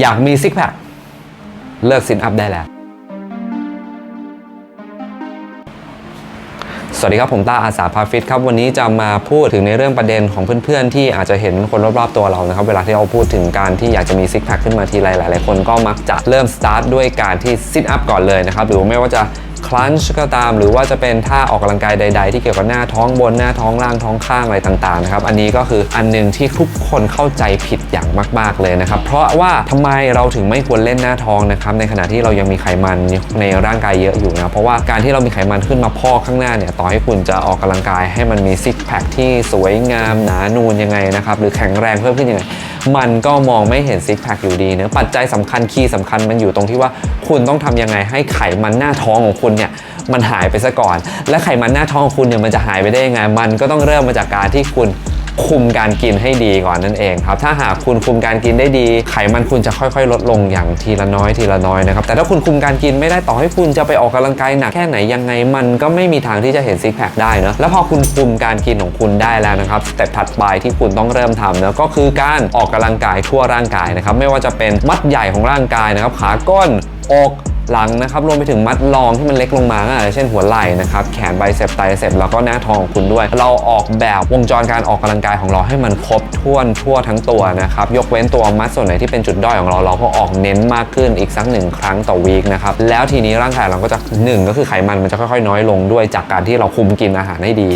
อยากมีซิกแพคเลิกซินอัพได้แล้ว สวัสดีครับ ผมต้าอาสาพาฟิตครับ วันนี้จะมาพูดถึงในเรื่องประเด็นของเพื่อนๆ ที่อาจจะเห็นคนรอบๆตัวเรานะครับ เวลาที่เราพูดถึงการที่อยากจะมีซิกแพคขึ้นมาทีไรหลายๆคนก็มักจะเริ่มสตาร์ทด้วยการที่ซิทอัพก่อนเลยนะครับ หรือไม่ว่าจะ คลันช์ก็ตาม หรือว่าจะเป็นท่าออกกำลังกายใด ๆ ที่เกี่ยวกับหน้าท้องบนหน้าท้องล่างท้องข้างอะไรต่างๆนะครับอันนี้ก็คืออันหนึงที่ทุกคนเข้าใจผิดอย่างมาก ๆเลยนะครับเพราะว่าทำไมเราถึงไม่ควรเล่นหน้าท้องนะครับในขณะที่เรายังมีไขมันในร่างกายเยอะอยู่นะเพราะว่าการที่เรามีไขมันขึ้นมาพอกข้างหน้าเนี่ยต่อให้คุณจะออกกำลังกายให้มันมีซิกแพคที่สวยงามหนานูนยังไงนะครับหรือแข็งแรงเพิ่มขึ้นยังไง มันก็มองไม่เห็นซิกแพคอยู่ดีเนะปัจจัยสำคัญคีย์สำคัญมันอยู่ตรงที่ว่าคุณต้องทำยังไงให้ไขมันหน้าท้องของคุณเนี่ยมันหายไปซะก่อน และไขมันหน้าท้องของคุณเนี่ยมันจะหายไปได้ยังไง มันก็ต้องเริ่มมาจากการที่คุณ คุมการกินให้ดีก่อนนั่นเองครับ ถ้าหากคุณคุมการกินได้ดี ไขมันคุณจะค่อยๆ ลดลงอย่างทีละน้อยทีละน้อยนะครับ แต่ถ้าคุณคุมการกินไม่ได้ต่อให้คุณจะไปออกกำลังกายหนักแค่ไหนยังไงมันก็ไม่มีทางที่จะเห็นซิกแพคได้เนะแล้วพอคุณคุมการกินของคุณได้แล้วนะครับสเต็ปถัดไปที่คุณต้องเริ่มทำนะก็คือการออกกำลังกายทั่วร่างกายนะครับไม่ว่าจะเป็นมัดใหญ่ของร่างกายนะครับขาก้นอก หลังนะครับรวมไปถึงมัดรองที่มันเล็กลงมาก็อาจจะเช่นหัวไหล่นะครับแขนไบเซปไตรเซปแล้วก็หน้าท้องของคุณด้วย เราออกแบบวงจรการออกกำลังกายของเราให้มันครบถ้วนทั่วทั้งตัวนะครับยกเว้นตัวมัดส่วนไหนที่เป็นจุดด้อยของเราเราก็ออกเน้นมากขึ้นอีกสักหนึ่งครั้งต่อวีคนะครับแล้วทีนี้ร่างกายเราก็จะหนึ่งก็คือไขมันมันจะค่อยๆ น้อยลงด้วยจากการที่เราคุมกินอาหารให้ดี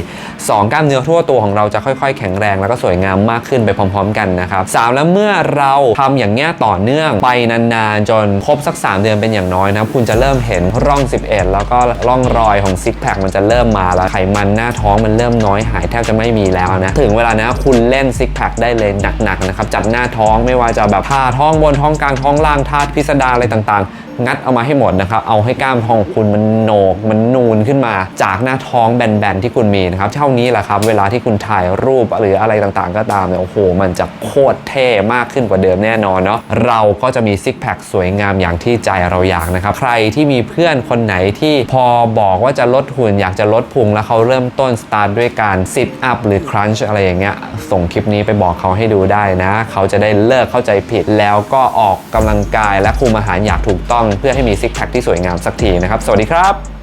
สองกล้ามเนื้อทั่วตัวของเราจะค่อยๆ แข็งแรงแล้วก็สวยงามมากขึ้นไปพร้อม ๆ กันนะครับสามแล้วเมื่อเราทำอย่างเงี้ยต่อเนื่องไปนานๆ จนครบสัก 3 เดือนเป็นอย่างน้อยนะครับคุณจะเริ่มเห็นร่อง 11 แล้วก็ร่องรอยของซิกแพคมันจะเริ่มมาแล้วไขมันหน้าท้องมันเริ่มน้อยหายแทบจะไม่มีแล้วนะถึงเวลานะคุณเล่นซิกแพคได้เลยหนักๆนะครับจัดหน้าท้องไม่ว่าจะแบบท่าท้องบนท้องกลางท้องล่างท่าพิสดารอะไรต่างๆ งัดเอามาให้หมดนะครับ เอาให้กล้ามท้องคุณมันโหนก มันนูนขึ้นมา จากหน้าท้องแบนๆที่คุณมีนะครับ เท่านี้แหละครับ เวลาที่คุณถ่ายรูปหรืออะไรต่างๆ ก็ตามเนี่ย โอ้โห มันจะโคตรเท่มากขึ้นกว่าเดิมแน่นอนเนาะ เราก็จะมีซิกแพคสวยงามอย่างที่ใจเราอยากนะครับ ใครที่มีเพื่อนคนไหนที่พอบอกว่าจะลดหุ่นอยากจะลดพุงแล้วเขาเริ่มต้นสตาร์ทด้วยการซิทอัพหรือครันช์อะไรอย่างเงี้ย ส่งคลิปนี้ไปบอกเขาให้ดูได้นะ เขาจะได้เลิกเข้าใจผิด แล้วก็ออกกำลังกายและคุมอาหารอย่างถูกต้องเพื่อให้มีซิกแพคที่สวยงามสักทีนะครับ สวัสดีครับ